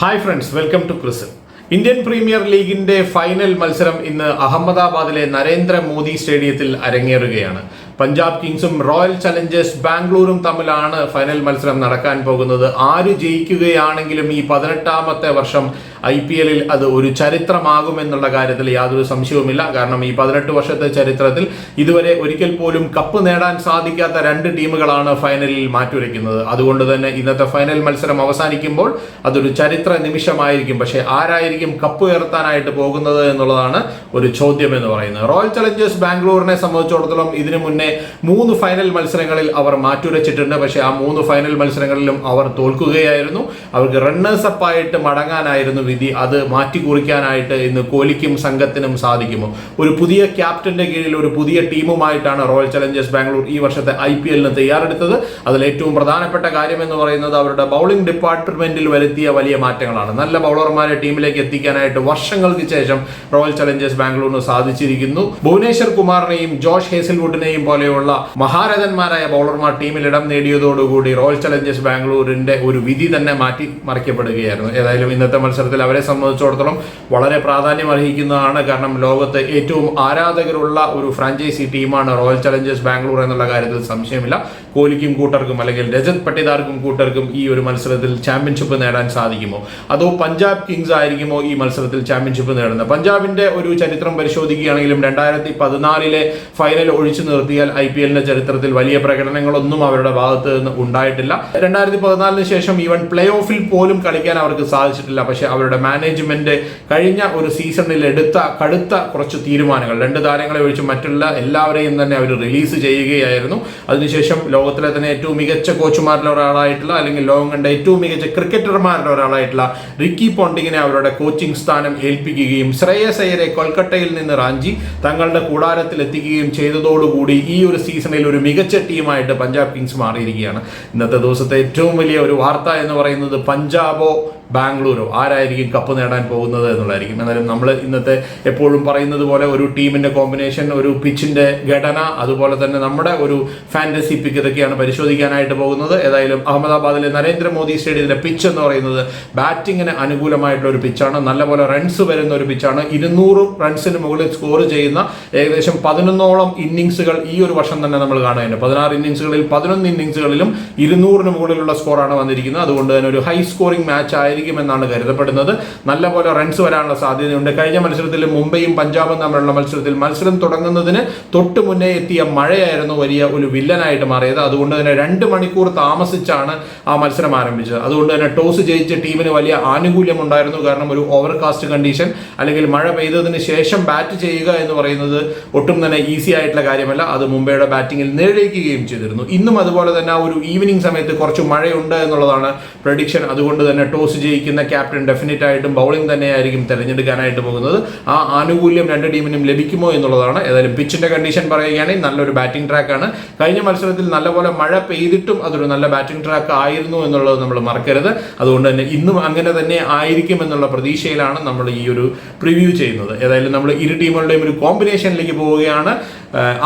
Hi friends welcome to ക്രിസൽ Indian premier ലീഗിന്റെ final മത്സരം ഇന്ന് അഹമ്മദാബാദിലെ നരേന്ദ്രമോദി സ്റ്റേഡിയത്തിൽ അരങ്ങേറുകയാണ്. പഞ്ചാബ് കിങ്സും റോയൽ ചലഞ്ചേഴ്സ് ബാംഗ്ലൂരും തമ്മിലാണ് ഫൈനൽ മത്സരം നടക്കാൻ പോകുന്നത്. ആര് ജയിക്കുകയാണെങ്കിലും ഈ പതിനെട്ടാമത്തെ വർഷം ഐ പി എല്ലിൽ അത് ഒരു ചരിത്രമാകുമെന്നുള്ള കാര്യത്തിൽ യാതൊരു സംശയവുമില്ല. കാരണം ഈ പതിനെട്ട് വർഷത്തെ ചരിത്രത്തിൽ ഇതുവരെ ഒരിക്കൽ പോലും കപ്പ് നേടാൻ സാധിക്കാത്ത രണ്ട് ടീമുകളാണ് ഫൈനലിൽ മാറ്റുരയ്ക്കുന്നത്. അതുകൊണ്ട് തന്നെ ഇന്നത്തെ ഫൈനൽ മത്സരം അവസാനിക്കുമ്പോൾ അതൊരു ചരിത്ര നിമിഷമായിരിക്കും. പക്ഷേ ആരായിരിക്കും കപ്പ് ഉയർത്താനായിട്ട് പോകുന്നത് എന്നുള്ളതാണ് ഒരു ചോദ്യം എന്ന് പറയുന്നത്. റോയൽ ചലഞ്ചേഴ്സ് ബാംഗ്ലൂരിനെ സംബന്ധിച്ചിടത്തോളം ഇതിനു മുന്നേ മൂന്ന് ഫൈനൽ മത്സരങ്ങളിൽ അവർ മാറ്റുരച്ചിട്ടുണ്ട്. പക്ഷേ ആ മൂന്ന് ഫൈനൽ മത്സരങ്ങളിലും അവർ തോൽക്കുകയായിരുന്നു. അവർക്ക് റണ്ണേഴ്സ് അപ്പ് ആയിട്ട് മടങ്ങാനായിരുന്നു വിധി അത് മാറ്റി കുറിക്കാനായിട്ട് ഇന്ന് കോഹ്ലിക്കും സംഘത്തിനും സാധിക്കുമോ? ഒരു പുതിയ ക്യാപ്റ്റന്റെ കീഴിൽ ഒരു പുതിയ ടീമുമായിട്ടാണ് റോയൽ ചലഞ്ചേഴ്സ് ബാംഗ്ലൂർ ഈ വർഷത്തെ ഐ പി എല്ലിന് തയ്യാറെടുത്തത്. അതിൽ ഏറ്റവും പ്രധാനപ്പെട്ട കാര്യം എന്ന് പറയുന്നത് അവരുടെ ബൗളിംഗ് ഡിപ്പാർട്ട്മെന്റിൽ വരുത്തിയ വലിയ മാറ്റങ്ങളാണ്. നല്ല ബൗളർമാരെ ടീമിലേക്ക് എത്തിക്കാനായിട്ട് വർഷങ്ങൾക്ക് ശേഷം റോയൽ ചലഞ്ചേഴ്സ് ബാംഗ്ലൂരിന് സാധിച്ചിരിക്കുന്നു. ഭുവനേശ്വർ കുമാറിനെയും ജോഷ് ഹേസൽവുഡിനെയും പോലെയുള്ള മഹാരഥന്മാരായ ബൗളർമാർ ടീമിൽ ഇടം നേടിയതോടുകൂടി റോയൽ ചലഞ്ചേഴ്സ് ബാംഗ്ലൂരിന്റെ ഒരു വിധി തന്നെ മാറ്റി മറിക്കപ്പെടുകയായിരുന്നു. ഏതായാലും ഇന്നത്തെ മത്സരത്തിൽ അവരെ സംബന്ധിച്ചിടത്തോളം വളരെ പ്രാധാന്യം അർഹിക്കുന്നതാണ്. കാരണം ലോകത്ത് ഏറ്റവും ആരാധകരുള്ള ഒരു ഫ്രാഞ്ചൈസി ടീമാണ് റോയൽ ചലഞ്ചേഴ്സ് ബാംഗ്ലൂർ എന്നുള്ള കാര്യത്തിൽ സംശയമില്ല. കോഹ്ലിക്കും കൂട്ടർക്കും അല്ലെങ്കിൽ രജത് പട്ടിദാർക്കും കൂട്ടർക്കും ഈ ഒരു മത്സരത്തിൽ ചാമ്പ്യൻഷിപ്പ് നേടാൻ സാധിക്കുമോ? അതോ പഞ്ചാബ് കിങ്സ് ആയിരിക്കുമോ ഈ മത്സരത്തിൽ ചാമ്പ്യൻഷിപ്പ് നേടുന്നത്? പഞ്ചാബിന്റെ ഒരു ചരിത്രം പരിശോധിക്കുകയാണെങ്കിലും രണ്ടായിരത്തി പതിനാലിലെ ഫൈനൽ ഒഴിച്ചു നിർത്തിയാൽ ഐ പി എല്ലിന്റെ ചരിത്രത്തിൽ വലിയ പ്രകടനങ്ങളൊന്നും അവരുടെ ഭാഗത്ത് നിന്ന് ഉണ്ടായിട്ടില്ല. രണ്ടായിരത്തി പതിനാലിന് ശേഷം ഈവൻ പ്ലേ ഓഫിൽ പോലും കളിക്കാൻ അവർക്ക് സാധിച്ചിട്ടില്ല. പക്ഷേ അവരുടെ മാനേജ്മെന്റ് കഴിഞ്ഞ ഒരു സീസണിൽ എടുത്ത കടുത്ത കുറച്ച് തീരുമാനങ്ങൾ. രണ്ട് താരങ്ങളെ ഒഴിച്ച് മറ്റുള്ള എല്ലാവരെയും തന്നെ അവർ റിലീസ് ചെയ്യുകയായിരുന്നു. അതിനുശേഷം ലോകത്തിലെ തന്നെ ഏറ്റവും മികച്ച കോച്ചുമാരിൽ ഒരാളായിട്ടുള്ള അല്ലെങ്കിൽ ലോകം കണ്ട ഏറ്റവും മികച്ച ക്രിക്കറ്റർമാരിൽ ഒരാളായിട്ടുള്ള റിക്കി പോണ്ടിങ്ങിനെ അവരുടെ കോച്ചിങ് സ്ഥാനം ഏൽപ്പിക്കുകയും ശ്രേയസ് അയ്യരെ കൊൽക്കട്ടയിൽ നിന്ന് റാഞ്ചി തങ്ങളുടെ കൂടാരത്തിൽ എത്തിക്കുകയും ചെയ്തതോടുകൂടി ഈ ഒരു സീസണിൽ ഒരു മികച്ച ടീമായിട്ട് പഞ്ചാബ് കിങ്സ് മാറിയിരിക്കുകയാണ്. ഇന്നത്തെ ദിവസത്തെ ഏറ്റവും വലിയ ഒരു വാർത്ത എന്ന് പറയുന്നത് പഞ്ചാബോ ബാംഗ്ലൂരോ? ആരായിരിക്കും കപ്പ് നേടാൻ പോകുന്നത് എന്നുള്ളതായിരിക്കും. എന്നാലും നമ്മൾ ഇന്നത്തെ എപ്പോഴും പറയുന്നത് പോലെ ഒരു ടീമിന്റെ കോമ്പിനേഷൻ ഒരു പിച്ചിന്റെ ഘടന അതുപോലെ തന്നെ നമ്മുടെ ഒരു ഫാന്റസി പിക്ക് ഇതൊക്കെയാണ് പരിശോധിക്കാനായിട്ട് പോകുന്നത്. ഏതായാലും അഹമ്മദാബാദിലെ നരേന്ദ്രമോദി സ്റ്റേഡിയത്തിലെ പിച്ച് എന്ന് പറയുന്നത് ബാറ്റിങ്ങിന് അനുകൂലമായിട്ടുള്ള ഒരു പിച്ചാണ് നല്ലപോലെ റൺസ് വരുന്ന ഒരു പിച്ചാണ് ഇരുന്നൂറ് റൺസിന് മുകളിൽ സ്കോർ ചെയ്യുന്ന ഏകദേശം പതിനൊന്നോളം ഇന്നിങ്സുകൾ ഈ ഒരു വർഷം തന്നെ നമ്മൾ കാണുകയുണ്ട് പതിനാറ് ഇന്നിങ്സുകളിൽ പതിനൊന്ന് ഇന്നിങ്സുകളിലും ഇരുന്നൂറിന് മുകളിലുള്ള സ്കോറാണ് വന്നിരിക്കുന്നത്. അതുകൊണ്ട് തന്നെ ഒരു ഹൈ സ്കോറിംഗ് മാച്ച് ആയിരിക്കുമെന്നാണ് കരുതപ്പെടുന്നത്. നല്ലപോലെ റൺസ് വരാനുള്ള സാധ്യതയുണ്ട്. കഴിഞ്ഞ മത്സരത്തിൽ മുംബൈയും പഞ്ചാബും തമ്മിലുള്ള മത്സരത്തിൽ മത്സരം തുടങ്ങുന്നതിന് തൊട്ട് മുന്നേ എത്തിയ മഴയായിരുന്നു വലിയ ഒരു വില്ലനായിട്ട് മാറിയത്. അതുകൊണ്ട് തന്നെ രണ്ട് മണിക്കൂർ താമസിച്ചാണ് ആ മത്സരം ആരംഭിച്ചത്. അതുകൊണ്ട് തന്നെ ടോസ് ജയിച്ച ടീമിന് വലിയ ആനുകൂല്യം ഉണ്ടായിരുന്നു കാരണം ഒരു ഓവർകാസ്റ്റ് കണ്ടീഷൻ അല്ലെങ്കിൽ മഴ പെയ്തതിന് ശേഷം ബാറ്റ് ചെയ്യുക എന്ന് പറയുന്നത് ഒട്ടും തന്നെ ഈസി ആയിട്ടുള്ള കാര്യമല്ല. അത് മുംബൈയുടെ ബാറ്റിംഗിൽ നേടിയിരിക്കുകയും ചെയ്തിരുന്നു. ഇന്നും അതുപോലെ തന്നെ ആ ഒരു ഈവനിങ് സമയത്ത് കുറച്ച് മഴയുണ്ട് എന്നുള്ളതാണ് പ്രഡിക്ഷൻ അതുകൊണ്ട് തന്നെ ടോസ് ജയിക്കുന്ന ക്യാപ്റ്റൻ ഡെഫിനറ്റ് ആയിട്ടും ബൗളിംഗ് തന്നെയായിരിക്കും തിരഞ്ഞെടുക്കാനായിട്ട് പോകുന്നത്. ആ ആനുകൂല്യം രണ്ട് ടീമിനും ലഭിക്കുമോ എന്നുള്ളതാണ്. ഏതായാലും പിച്ചിന്റെ കണ്ടീഷൻ പറയുകയാണെങ്കിൽ നല്ലൊരു ബാറ്റിംഗ് ട്രാക്കാണ് കഴിഞ്ഞ മത്സരത്തിൽ നല്ലപോലെ മഴ പെയ്തിട്ടും അതൊരു നല്ല ബാറ്റിംഗ് ട്രാക്ക് ആയിരുന്നു എന്നുള്ളത് നമ്മൾ മറക്കരുത്. അതുകൊണ്ട് തന്നെ ഇന്നും അങ്ങനെ തന്നെ ആയിരിക്കും എന്നുള്ള പ്രതീക്ഷയിലാണ് നമ്മൾ ഈ ഒരു പ്രിവ്യൂ ചെയ്യുന്നത്. ഏതായാലും നമ്മൾ ഇരു ടീമുകളുടെയും ഒരു കോമ്പിനേഷനിലേക്ക് പോവുകയാണ്.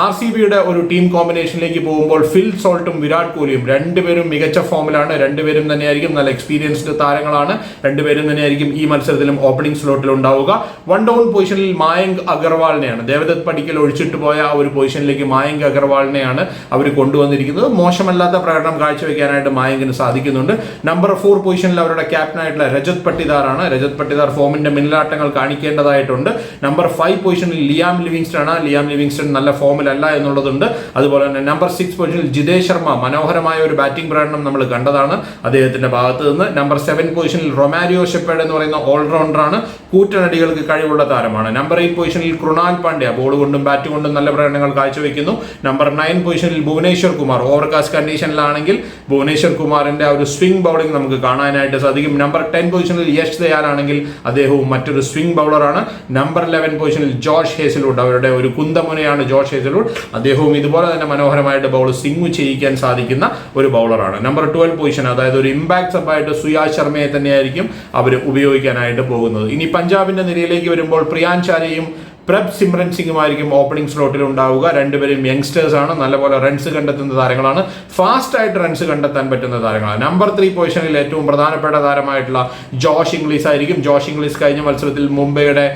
ആർ സി ബിയുടെ ഒരു ടീം കോമ്പിനേഷനിലേക്ക് പോകുമ്പോൾ ഫിൽ സോൾട്ടും വിരാട് കോഹ്ലിയും രണ്ടുപേരും മികച്ച ഫോമിലാണ്. രണ്ടുപേരും തന്നെയായിരിക്കും നല്ല എക്സ്പീരിയൻസ്ഡ് താരങ്ങളാണ്. രണ്ടുപേരും തന്നെയായിരിക്കും ഈ മത്സരത്തിലും ഓപ്പണിംഗ് സ്ലോട്ടിൽ ഉണ്ടാവുക. വൺ ഡൗൺ പൊസിഷനിൽ മായങ്ക് അഗർവാളിനെയാണ്. ദേവദത്ത് പടിക്കൽ ഒഴിച്ചിട്ട് പോയ ആ ഒരു പൊസിഷനിലേക്ക് മായങ്ക് അഗർവാളിനെയാണ് അവർ കൊണ്ടുവന്നിരിക്കുന്നത്. മോശമല്ലാത്ത പ്രകടനം കാഴ്ചവെക്കാനായിട്ട് മായങ്കിന് സാധിക്കുന്നുണ്ട്. നമ്പർ ഫോർ പൊസിഷനിൽ അവരുടെ ക്യാപ്റ്റനായിട്ടുള്ള രജത് പട്ടിദാറാണ്. രജത് പട്ടിദാർ ഫോമിന്റെ മിന്നലാട്ടങ്ങൾ കാണിക്കേണ്ടതായിട്ടുണ്ട്. നമ്പർ ഫൈവ് പൊസിഷനിൽ ലിയാം ലിവിങ്സ്റ്റൺ ആണ്. ലിയാം ലിവിങ്സ്റ്റൺ നല്ല ഫോമിലല്ല എന്നുള്ളതുണ്ട്. അതുപോലെ തന്നെ നമ്പർ സിക്സ് പൊസിഷനിൽ ജിതേഷ് ശർമ്മ മനോഹരമായ ഒരു ബാറ്റിംഗ് പ്രകടനം നമ്മൾ കണ്ടതാണ്. അദ്ദേഹത്തിന്റെ ഭാഗത്ത് നിന്ന് നമ്പർ സെവൻ പൊസിഷനിൽ റൊമാരിയോ ഷെപ്പേഡ് എന്ന് പറയുന്ന ഓൾറൗണ്ടറാണ് കൂറ്റനടികൾക്ക് കഴിവുള്ള താരമാണ്. നമ്പർ എയ്റ്റ് പൊസിഷനിൽ കൃണാൽ പാണ്ഡ്യ ബോൾ കൊണ്ടും ബാറ്റ് കൊണ്ടും നല്ല പ്രകടനങ്ങൾ കാഴ്ചവെക്കുന്നു. നമ്പർ നയൻ പൊസിഷനിൽ ഭുവനേശ്വർ കുമാർ ഓവർകാസ്റ്റ് കണ്ടീഷനിലാണെങ്കിൽ ഭുവനേശ്വർ കുമാറിന്റെ ആ ഒരു സ്വിംഗ് ബൗളിംഗ് നമുക്ക് കാണാനായിട്ട് സാധിക്കും. നമ്പർ ടെൻ പൊസിഷനിൽ യശ് ദയാലാണെങ്കിൽ അദ്ദേഹവും മറ്റൊരു സ്വിംഗ് ബൗളറാണ് നമ്പർ ലെവൻ പൊസിഷനിൽ ജോർജ് ഹേസിലുണ്ട്. അവരുടെ ഒരു കുന്തമുനയാണ് ജോർജ് ഹേസൽവുഡ് അദ്ദേഹവും ഇതുപോലെ തന്നെ മനോഹരമായിട്ട് ബൗൾ സ്വിംഗ് ചെയ്യിക്കാൻ സാധിക്കുന്ന ഒരു ബൗളറാണ് നമ്പർ ട്വൽവ് പൊസിഷൻ അതായത് ഒരു ഇമ്പാക്ട് സപ്പായിട്ട് സുയാ ശർമ്മയെ തന്നെയായിരിക്കും അവർ ഉപയോഗിക്കാനായിട്ട് പോകുന്നത്. ഇനി പഞ്ചാബിന്റെ നിരയിലേക്ക് വരുമ്പോൾ പ്രിയാൻചാരെയും പ്രബ് സിമ്രൻ സിംഗുമായിരിക്കും ഓപ്പണിംഗ് സ്ലോട്ടിൽ ഉണ്ടാവുക. രണ്ടുപേരും യങ്സ്റ്റേഴ്സ് ആണ്. നല്ലപോലെ റൺസ് കണ്ടെത്തുന്ന താരങ്ങളാണ്. ഫാസ്റ്റ് ആയിട്ട് റൺസ് കണ്ടെത്താൻ പറ്റുന്ന താരങ്ങളാണ്. നമ്പർ ത്രീ പൊസിഷനിൽ ഏറ്റവും പ്രധാനപ്പെട്ട താരമായിട്ടുള്ള ജോഷ് ഇംഗ്ലീസ് ആയിരിക്കും ജോഷ് ഇംഗ്ലീസ് കഴിഞ്ഞ മത്സരത്തിൽ മുംബൈയുടെ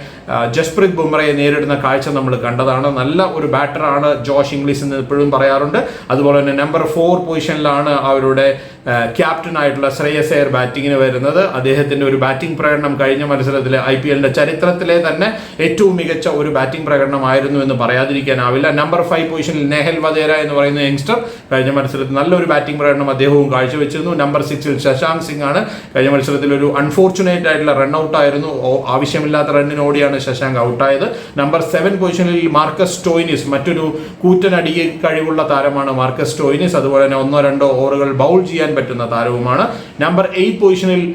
ജസ്പ്രീത് ബുംറയെ നേരിടുന്ന കാഴ്ച നമ്മൾ കണ്ടതാണ്. നല്ല ഒരു ബാറ്ററാണ് ജോഷ് ഇംഗ്ലീസ് എന്ന് എപ്പോഴും പറയാറുണ്ട്. അതുപോലെ തന്നെ നമ്പർ ഫോർ പൊസിഷനിലാണ് അവരുടെ ക്യാപ്റ്റൻ ആയിട്ടുള്ള ശ്രേയസ് അയ്യർ ബാറ്റിങ്ങിന് വരുന്നത്. അദ്ദേഹത്തിന്റെ ഒരു ബാറ്റിംഗ് പ്രകടനം കഴിഞ്ഞ മത്സരത്തിലെ ഐ പി എല്ലിന്റെ ചരിത്രത്തിലെ തന്നെ ഏറ്റവും മികച്ച ഒരു ബാറ്റിംഗ് പ്രകടനമായിരുന്നു എന്ന് പറയാതിരിക്കാനാവില്ല. നമ്പർ ഫൈവ് പൊസിഷനിൽ നെഹൽ വധേര എന്ന് പറയുന്ന യങ്സ്റ്റർ കഴിഞ്ഞ മത്സരത്തിൽ നല്ലൊരു ബാറ്റിംഗ് പ്രകടനം അദ്ദേഹവും കാഴ്ചവെച്ചിരുന്നു. നമ്പർ സിക്സിൽ ശശാങ്ക് സിംഗ് ആണ്. കഴിഞ്ഞ മത്സരത്തിൽ ഒരു അൺഫോർച്ചുനേറ്റ് ആയിട്ടുള്ള റൺ ഔട്ട് ആയിരുന്നു. ആവശ്യമില്ലാത്ത റണ്ണിനോടിയാണ് ശശാങ്ക് ഔട്ടായത്. നമ്പർ സെവൻ പൊസിഷനിൽ മാർക്കസ് സ്റ്റോയിനിസ് മറ്റൊരു കൂറ്റനടി കഴിവുള്ള താരമാണ് മാർക്കസ് സ്റ്റോയിനിസ്. അതുപോലെ തന്നെ ഒന്നോ രണ്ടോ ഓവറുകൾ ബൗൾ ചെയ്യാൻ പറ്റുന്ന താരവുമാണ്. നമ്പർ എയ്റ്റ് പൊസിഷനിൽ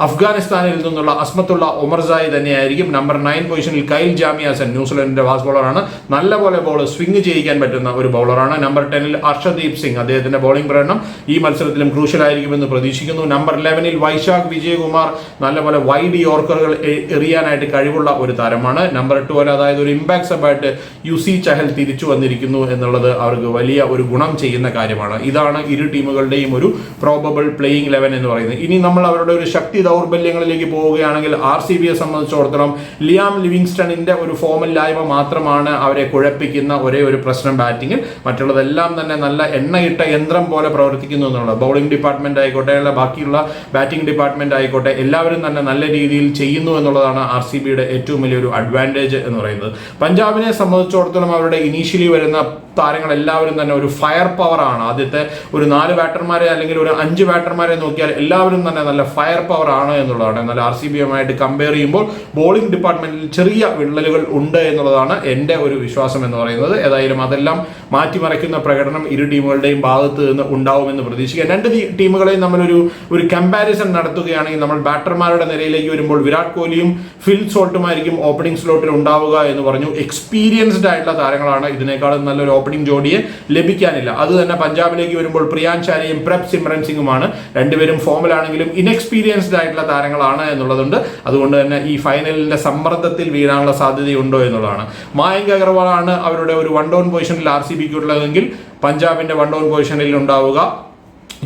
അഫ്ഗാനിസ്ഥാനിൽ നിന്നുള്ള അസ്മത്തുള്ള ഒമർസായി തന്നെയായിരിക്കും നമ്പർ നയൻ പൊസിഷനിൽ കൈൽ ജാമിയാസൻ ന്യൂസിലൻഡിന്റെ ഫാസ്റ്റ് ബോളറാണ് നല്ലപോലെ ബോൾ സ്വിംഗ് ചെയ്യിക്കാൻ പറ്റുന്ന ഒരു ബൗളറാണ് നമ്പർ ടെനിൽ അർഷദീപ് സിംഗ് അദ്ദേഹത്തിന്റെ ബോളിംഗ് പ്രകടനം ഈ മത്സരത്തിലും ക്രൂഷ്യൽ ആയിരിക്കുമെന്ന് പ്രതീക്ഷിക്കുന്നു. നമ്പർ ലെവനിൽ വൈശാഖ് വിജയകുമാർ നല്ലപോലെ വൈഡ് യോർക്കറുകൾ എറിയാനായിട്ട് കഴിവുള്ള ഒരു താരമാണ്. നമ്പർ ട്വൽവ് അതായത് ഒരു ഇമ്പാക്ട് സബായിട്ട് യു സി ചഹൽ തിരിച്ചു വന്നിരിക്കുന്നു എന്നുള്ളത് അവർക്ക് വലിയ ഒരു ഗുണം ചെയ്യുന്ന കാര്യമാണ്. ഇതാണ് ഇരു ടീമുകളുടെയും ഒരു പ്രോബബിൾ പ്ലേയിങ് ലെവൻ എന്ന് പറയുന്നത്. ഇനി നമ്മൾ അവരുടെ ഒരു ശക്തി ദൗർബല്യങ്ങളിലേക്ക് പോവുകയാണെങ്കിൽ ആർ സി ബിയെ സംബന്ധിച്ചിടത്തോളം ലിയാം ലിവിങ്സ്റ്റണിന്റെ ഒരു ഫോമില്ലായ്മ മാത്രമാണ് അവരെ കുഴപ്പിക്കുന്ന ഒരേ ഒരു പ്രശ്നം ബാറ്റിംഗിൽ മറ്റുള്ളതെല്ലാം തന്നെ നല്ല എണ്ണയിട്ട യന്ത്രം പോലെ പ്രവർത്തിക്കുന്നു എന്നുള്ളത്. ബൗളിംഗ് ഡിപ്പാർട്ട്മെന്റ് ആയിക്കോട്ടെ അല്ല ബാക്കിയുള്ള ബാറ്റിംഗ് ഡിപ്പാർട്ട്മെന്റ് ആയിക്കോട്ടെ എല്ലാവരും തന്നെ നല്ല രീതിയിൽ ചെയ്യുന്നു എന്നുള്ളതാണ് ആർ സി ബിയുടെ ഏറ്റവും വലിയൊരു അഡ്വാന്റേജ് എന്ന് പറയുന്നത്. പഞ്ചാബിനെ സംബന്ധിച്ചിടത്തോളം അവരുടെ ഇനീഷ്യലി വരുന്ന താരങ്ങൾ എല്ലാവരും തന്നെ ഒരു ഫയർ പവർ ആണ് ആദ്യത്തെ ഒരു നാല് ബാറ്റർമാരെ അല്ലെങ്കിൽ ഒരു അഞ്ച് ബാറ്റർമാരെ നോക്കിയാൽ എല്ലാവരും തന്നെ നല്ല ഫയർ പവർ ആണ് എന്നുള്ളതാണ്. എന്നാൽ ആർ സി ബിയുമായിട്ട് കമ്പയർ ചെയ്യുമ്പോൾ ബോളിംഗ് ഡിപ്പാർട്ട്മെന്റിൽ ചെറിയ വിള്ളലുകൾ ഉണ്ട് എന്നുള്ളതാണ് എന്റെ ഒരു വിശ്വാസം എന്ന് പറയുന്നത്. ഏതായാലും അതെല്ലാം മാറ്റിമറിക്കുന്ന പ്രകടനം ഇരു ടീമുകളുടെയും ഭാഗത്ത് നിന്ന് ഉണ്ടാവുമെന്ന് പ്രതീക്ഷിക്കാം. രണ്ട് ടീമുകളെയും നമ്മളൊരു ഒരു കമ്പാരിസൺ നടത്തുകയാണെങ്കിൽ നമ്മൾ ബാറ്റർമാരുടെ നിലയിലേക്ക് വരുമ്പോൾ വിരാട് കോഹ്ലിയും ഫിൽ സോൾട്ടുമായിരിക്കും ഓപ്പണിംഗ് സ്ലോട്ടിൽ ഉണ്ടാവുക എന്ന് പറഞ്ഞു. എക്സ്പീരിയൻസ്ഡ് ആയിട്ടുള്ള താരങ്ങളാണ്. ഇതിനേക്കാളും നല്ലൊരു ഓപ്പണിംഗ് ജോഡിയെ ലഭിക്കാനില്ല. അത് തന്നെ പഞ്ചാബിലേക്ക് വരുമ്പോൾ പ്രിയാൻ ചാരിയും പ്രബ് സിമ്രൻ സിംഗുമാണ്. രണ്ടുപേരും ഫോമിലാണെങ്കിലും ഇൻഎക്സ്പീരിയൻസ്ഡ് ആയിട്ടുള്ള താരങ്ങളാണ് എന്നുള്ളതുണ്ട്. അതുകൊണ്ട് തന്നെ ഈ ഫൈനലിന്റെ സമ്മർദ്ദത്തിൽ വീഴാനുള്ള സാധ്യതയുണ്ടോ എന്നുള്ളതാണ്. മായങ്ക് അഗർവാളാണ് അവരുടെ ഒരു വൺ ഡൗൺ പൊസിഷനിൽ ആർ സി ബിക്ക് ഉള്ളതെങ്കിൽ പഞ്ചാബിന്റെ വൺ ഡൗൺ പൊസിഷനിൽ ഉണ്ടാവുക.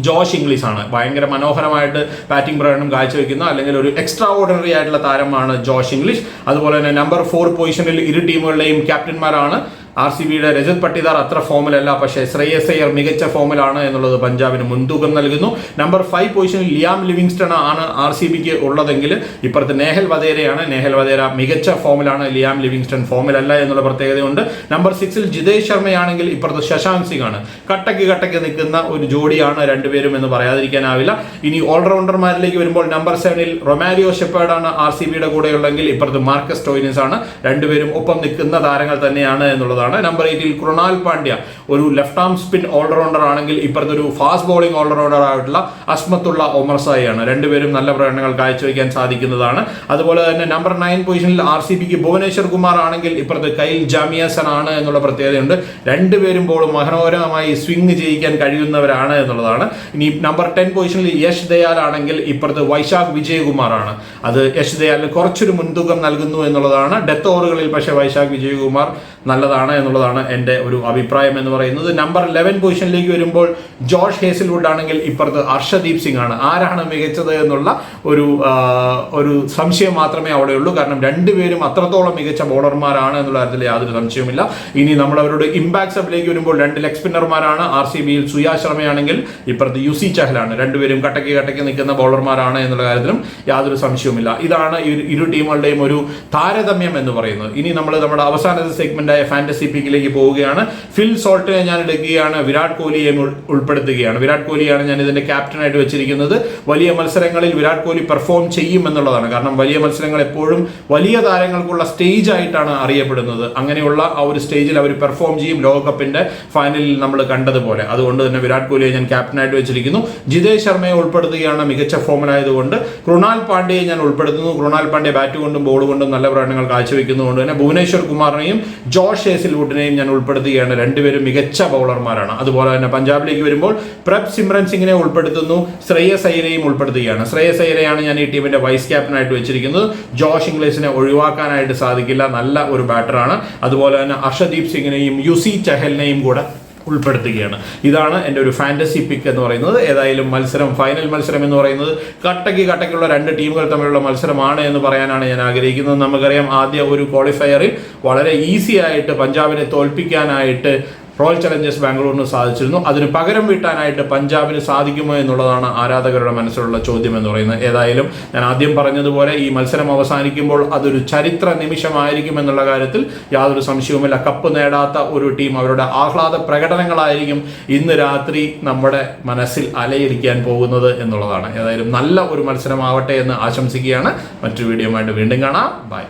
ജോഷ് ഇംഗ്ലീഷ് ആണ് ഭയങ്കര മനോഹരമായിട്ട് ബാറ്റിംഗ് പ്രകടനം കാഴ്ചവെക്കുന്ന അല്ലെങ്കിൽ ഒരു എക്സ്ട്രാ ഓർഡിനറി ആയിട്ടുള്ള താരമാണ് ജോഷ് ഇംഗ്ലീഷ്. അതുപോലെ തന്നെ നമ്പർ ഫോർ പൊസിഷനിൽ ഇരു ടീമുകളുടെയും ക്യാപ്റ്റന്മാരാണ് ആർ സി ബിയുടെ രജത് പട്ടിദാർ അത്ര ഫോമിലല്ല പക്ഷേ ശ്രേയസ് അയ്യർ മികച്ച ഫോമിലാണ് എന്നുള്ളത് പഞ്ചാബിന് മുൻതൂക്കം നൽകുന്നു. നമ്പർ ഫൈവ് പൊസിഷനിൽ ലിയാം ലിവിങ്സ്റ്റൺ ആണ് ആർ സി ബിക്ക് ഉള്ളതെങ്കിൽ ഇപ്പുറത്ത് നേഹൽ വധേരയാണ്. നേഹൽ വധേര മികച്ച ഫോമിലാണ് ലിയാം ലിവിങ്സ്റ്റൺ ഫോമിലല്ല എന്നുള്ള പ്രത്യേകതയുണ്ട്. നമ്പർ സിക്സിൽ ജിതേഷ് ശർമ്മയാണെങ്കിൽ ഇപ്പുറത്ത് ശശാന്ത് സിംഗ് ആണ് കട്ടയ്ക്ക് കട്ടയ്ക്ക് നിൽക്കുന്ന ഒരു ജോഡിയാണ് രണ്ടുപേരും എന്ന് പറയാതിരിക്കാനാവില്ല. ഇനി ഓൾറൗണ്ടർമാരിലേക്ക് വരുമ്പോൾ നമ്പർ സെവനിൽ റൊമാരിയോ ഷെപ്പേർഡാണ് ആർ സി ബിയുടെ കൂടെയുള്ളെങ്കിൽ ഇപ്പുറത്ത് മാർക്കസ് ടോയിനിസ് ആണ് രണ്ടുപേരും ഒപ്പം നിൽക്കുന്ന താരങ്ങൾ തന്നെയാണ് എന്നുള്ളതാണ് നമ്പർ എയ്റ്റിൽ കൃണാൽ പാണ്ഡ്യ ഒരു ലെഫ്റ്റ് ആം സ്പിൻ ഓൾറൗണ്ടർ ആണെങ്കിൽ ഇപ്പുറത്തെ ഒരു ഫാസ്റ്റ് ബോളിംഗ് ഓൾറൗണ്ടർ ആയിട്ടുള്ള അസ്മത്തുള്ള ഒമർ ആണ്. രണ്ടുപേരും നല്ല പ്രകടനങ്ങൾ കാഴ്ചവെക്കാൻ സാധിക്കുന്നതാണ്. അതുപോലെ തന്നെ നമ്പർ നയൻ പൊസിഷനിൽ ആർ സി ബിക്ക് ഭുവനേശ്വർ കുമാർ ആണെങ്കിൽ ഇപ്പുറത്ത് കൈൽ ജാമിയാസൻ ആണ് എന്നുള്ള പ്രത്യേകതയുണ്ട്. രണ്ടുപേരും ബോൾ മനോഹരമായി സ്വിംഗ് ചെയ്യിക്കാൻ കഴിയുന്നവരാണ് എന്നുള്ളതാണ്. ഇനി നമ്പർ ടെൻ പൊസിഷനിൽ യശ് ദയാൽ ആണെങ്കിൽ ഇപ്പുറത്ത് വൈശാഖ് വിജയകുമാർ ആണ്. അത് യശ് ദയാലിന് കുറച്ചൊരു മുൻതൂക്കം നൽകുന്നു എന്നുള്ളതാണ്. ഡെത്ത് ഓവറുകളിൽ പക്ഷേ വൈശാഖ് വിജയകുമാർ നല്ലതാണ് എന്നുള്ളതാണ് എന്റെ ഒരു അഭിപ്രായം എന്ന് പറയുന്നത്. നമ്പർ ലെവൻ പൊസിഷനിലേക്ക് വരുമ്പോൾ ജോർജ് ഹേസിൽവുഡ് ആണെങ്കിൽ ഇപ്പുറത്ത് അർഷദീപ് സിംഗ് ആണ് ആരാണ് മികച്ചത് എന്നുള്ള ഒരു ഒരു സംശയം മാത്രമേ അവിടെ ഉള്ളൂ. കാരണം രണ്ടുപേരും അത്രത്തോളം മികച്ച ബോളർമാരാണ് എന്നുള്ള കാര്യത്തിൽ യാതൊരു സംശയവുമില്ല. ഇനി നമ്മൾ അവരുടെ ഇമ്പാക്ട് സബിലേക്ക് വരുമ്പോൾ രണ്ട് ലെഗ് സ്പിന്നർമാരാണ് ആർ സി ബിയിൽ സുയാ ശർമ്മയാണെങ്കിൽ ഇപ്പുറത്ത് യു സി ചഹലാണ്. രണ്ടുപേരും കട്ടക്കി കട്ടക്കി നിൽക്കുന്ന ബോളർമാരാണ് എന്നുള്ള കാര്യത്തിലും യാതൊരു സംശയവുമില്ല. ഇതാണ് ഇരു ടീമുകളുടെയും ഒരു താരതമ്യം എന്ന് പറയുന്നത്. ഇനി നമ്മൾ നമ്മുടെ അവസാനത്തെ സെഗ്മെന്റായ ഫാന്റസി പീക്കിലേക്ക് പോവുകയാണ്. ഫിൽ സോൾട്ടിനെ ഞാൻ എടുക്കുകയാണ് വിരാട് കോഹ്ലിയെ ഉൾപ്പെടുത്തുകയാണ്. വിരാട് കോഹ്ലിയാണ് ഞാൻ ഇതിന്റെ ക്യാപ്റ്റനായിട്ട് വെച്ചിരിക്കുന്നത്. വലിയ മത്സരങ്ങളിൽ വിരാട് കോഹ്ലി പെർഫോം ചെയ്യും എന്നുള്ളതാണ്. കാരണം വലിയ മത്സരങ്ങൾ എപ്പോഴും വലിയ താരങ്ങൾക്കുള്ള സ്റ്റേജ് ആയിട്ടാണ് അറിയപ്പെടുന്നത്. അങ്ങനെയുള്ള ആ ഒരു സ്റ്റേജിൽ അവർ പെർഫോം ചെയ്യും ലോകകപ്പിന്റെ ഫൈനലിൽ നമ്മൾ കണ്ടതുപോലെ. അതുകൊണ്ട് തന്നെ വിരാട് കോഹ്ലിയെ ഞാൻ ക്യാപ്റ്റനായിട്ട് വെച്ചിരിക്കുന്നു. ജിതേഷ് ശർമ്മയെ ഉൾപ്പെടുത്തുകയാണ് മികച്ച ഫോമിലായതുകൊണ്ട് കൃണാൽ പാണ്ഡ്യയെ ഞാൻ ഉൾപ്പെടുത്തുന്നു. കൃണാൽ പാണ്ഡ്യ ബാറ്റ് കൊണ്ടും ബോൾ കൊണ്ടും നല്ല പ്രകടനങ്ങൾ കാഴ്ചവെക്കുന്നതുകൊണ്ട് തന്നെ ഭുവനേശ്വർ കുമാറിനെയും ജോഷ് ഹേസിൽ വുഡിനെയും ഞാൻ ഉൾപ്പെടുത്തുകയാണ്. രണ്ടുപേരും മികച്ച ബൗളർമാരാണ് അതുപോലെ തന്നെ പഞ്ചാബിലേക്ക് വരുമ്പോൾ പ്രബ് സിമ്രൻ സിംഗിനെ ഉൾപ്പെടുത്തുന്നു. ശ്രേയസ് അയ്യരെയും ഉൾപ്പെടുത്തുകയാണ്. ശ്രേയസ് അയ്യരെയാണ് ഞാൻ ഈ ടീമിന്റെ വൈസ് ക്യാപ്റ്റനായിട്ട് വെച്ചിരിക്കുന്നത്. ജോഷ് ഇംഗ്ലീഷിനെ ഒഴിവാക്കാനായിട്ട് സാധിക്കില്ല. നല്ല ഒരു ബാറ്ററാണ് അതുപോലെ തന്നെ അർഷദീപ് സിംഗിനെയും യുസി ചഹലിനെയും കൂടെ ഉൾപ്പെടുത്തുകയാണ്. ഇതാണ് എന്റെ ഒരു ഫാന്റസി പിക്ക് എന്ന് പറയുന്നത്. ഏതായാലും മത്സരം ഫൈനൽ മത്സരം എന്ന് പറയുന്നത് കട്ടയ്ക്ക് കട്ടയ്ക്കുള്ള രണ്ട് ടീമുകൾ തമ്മിലുള്ള മത്സരമാണ് എന്ന് പറയാനാണ് ഞാൻ ആഗ്രഹിക്കുന്നത്. നമുക്കറിയാം ആദ്യ ഒരു ക്വാളിഫയറിൽ വളരെ ഈസി ആയിട്ട് പഞ്ചാബിനെ തോൽപ്പിക്കാനായിട്ട് റോയൽ ചലഞ്ചേഴ്സ് ബാംഗ്ലൂരിന് സാധിച്ചിരുന്നു. അതിന് പകരം വീട്ടാനായിട്ട് പഞ്ചാബിന് സാധിക്കുമോ എന്നുള്ളതാണ് ആരാധകരുടെ മനസ്സിലുള്ള ചോദ്യം എന്ന് പറയുന്നത്. ഏതായാലും ഞാൻ ആദ്യം പറഞ്ഞതുപോലെ ഈ മത്സരം അവസാനിക്കുമ്പോൾ അതൊരു ചരിത്ര നിമിഷമായിരിക്കും എന്നുള്ള കാര്യത്തിൽ യാതൊരു സംശയവുമില്ല. കപ്പ് നേടാത്ത ഒരു ടീം അവരുടെ ആഹ്ലാദ പ്രകടനങ്ങളായിരിക്കും ഇന്ന് രാത്രി നമ്മുടെ മനസ്സിൽ അലയിരിക്കാൻ പോകുന്നത് എന്നുള്ളതാണ്. ഏതായാലും നല്ല ഒരു മത്സരമാവട്ടെ എന്ന് ആശംസിക്കുകയാണ്. മറ്റു വീഡിയോ വീണ്ടും കാണാം. ബൈ